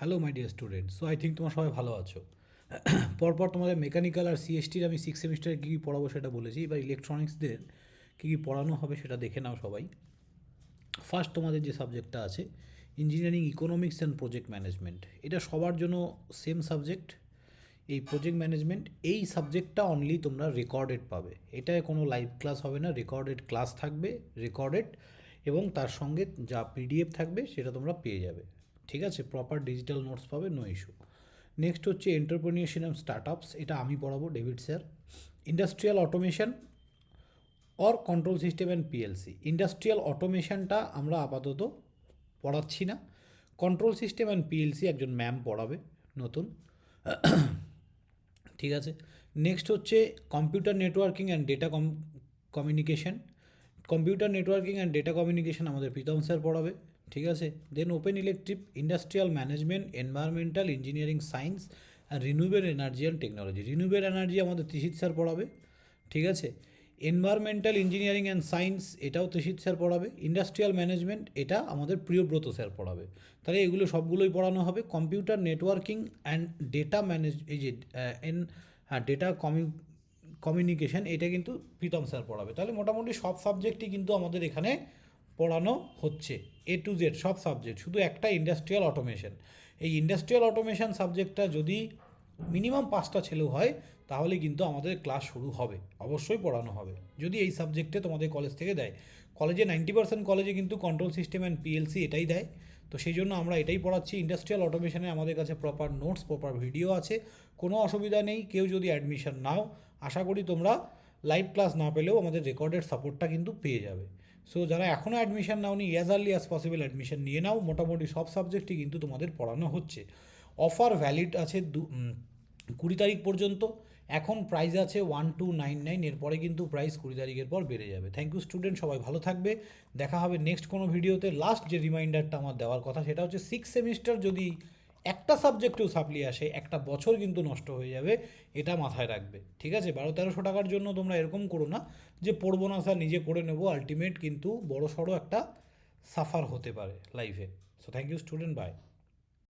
Hello my dear student so I think তোমার সবাই ভালো আছো। পরপর তোমাদের মেকানিক্যাল আর সিএসটির আমি সিক্স সেমিস্টারে কী কী পড়াবো সেটা বলেছি, এবার ইলেকট্রনিক্সদের কী কী পড়ানো হবে সেটা দেখে নাও সবাই। ফার্স্ট তোমাদের যে সাবজেক্টটা আছে engineering economics and project management এটা সবার জন্য সেম সাবজেক্ট এই প্রজেক্ট ম্যানেজমেন্ট এই সাবজেক্টটা অনলি তোমরা রেকর্ডেড পাবে। এটায় কোনো লাইভ ক্লাস হবে না রেকর্ডেড ক্লাস থাকবে রেকর্ডেড এবং তার সঙ্গে যা পিডিএফ থাকবে সেটা তোমরা পেয়ে যাবে। ঠিক আছে? প্রপার ডিজিটাল নোটস পাবে নো ইস্যু নেক্সট হচ্ছে এন্টারপ্রেনিয়ারশিপ অ্যান্ড স্টার্ট আপস এটা আমি পড়াবো David sir industrial automation or control system and PLC industrial অটোমেশনটা আমরা আপাতত পড়াচ্ছি না। কন্ট্রোল সিস্টেম অ্যান্ড পিএলসি একজন ম্যাম পড়াবে, নতুন। ঠিক আছে? নেক্সট হচ্ছে computer networking and data com communication computer networking and data communication আমাদের প্রীতম স্যার পড়াবে। ঠিক আছে? Then open electric industrial management environmental engineering science and renewable energy and technology renewable energy আমাদের তৃষিত স্যার পড়াবে, ঠিক আছে? এনভায়রনমেন্টাল ইঞ্জিনিয়ারিং অ্যান্ড সায়েন্স এটাও Trishit sir পড়াবে। ইন্ডাস্ট্রিয়াল ম্যানেজমেন্ট এটা আমাদের প্রিয়ব্রত স্যার পড়াবে। তাহলে এগুলো সবগুলোই পড়ানো হবে। Computer networking and data manage এই যে এন হ্যাঁ ডেটা কমিউ কমিউনিকেশন এটা কিন্তু প্রীতম স্যার পড়াবে। তাহলে মোটামুটি সব সাবজেক্টই কিন্তু আমাদের এখানে পড়ানো হচ্ছে এ টু জেড সব সাবজেক্ট শুধু একটা ইন্ডাস্ট্রিয়াল অটোমেশন এই ইন্ডাস্ট্রিয়াল অটোমেশন সাবজেক্টটা যদি মিনিমাম পাঁচটা ছেলেও হয়, তাহলে কিন্তু আমাদের ক্লাস শুরু হবে, অবশ্যই পড়ানো হবে। যদি এই সাবজেক্টে তোমাদের কলেজ থেকে দেয় কলেজে নাইনটি পার্সেন্ট কলেজে কিন্তু কন্ট্রোল সিস্টেম অ্যান্ড পিএলসি এটাই দেয়। তো সেই জন্য আমরা এটাই পড়াচ্ছি ইন্ডাস্ট্রিয়াল অটোমেশনে আমাদের কাছে প্রপার নোটস প্রপার ভিডিও আছে, কোনো অসুবিধা নেই, কেউ যদি অ্যাডমিশন নাও, আশা করি তোমরা লাইভ ক্লাস না পেলেও আমাদের রেকর্ডের সাপোর্টটা কিন্তু পেয়ে যাবে। সো যারা এখনও admission নাওনি as early as possible admission নিয়ে নাও। মোটামুটি সব সাবজেক্টই কিন্তু তোমাদের পড়ানো হচ্ছে। অফার ভ্যালিড আছে দু কুড়ি তারিখ পর্যন্ত। এখন প্রাইস আছে ওয়ান টু নাইন নাইন এরপরে কিন্তু প্রাইস কুড়ি তারিখের পর বেড়ে যাবে। থ্যাংক ইউ স্টুডেন্ট সবাই ভালো থাকবে। দেখা হবে নেক্সট কোনো ভিডিওতে লাস্ট যে রিমাইন্ডারটা আমার দেওয়ার কথা, সেটা হচ্ছে সিক্স সেমিস্টার যদি একটা সাবজেক্টেও সাপ্লি আসে, একটা বছর কিন্তু নষ্ট হয়ে যাবে, এটা মাথায় রাখবে। ঠিক আছে? বারো তেরোশো টাকার জন্য তোমরা এরকম করো না যে পড়ব না স্যার নিজে করে নেব আলটিমেট কিন্তু বড় সড়ো একটা সাফার হতে পারে লাইফে so thank you student bye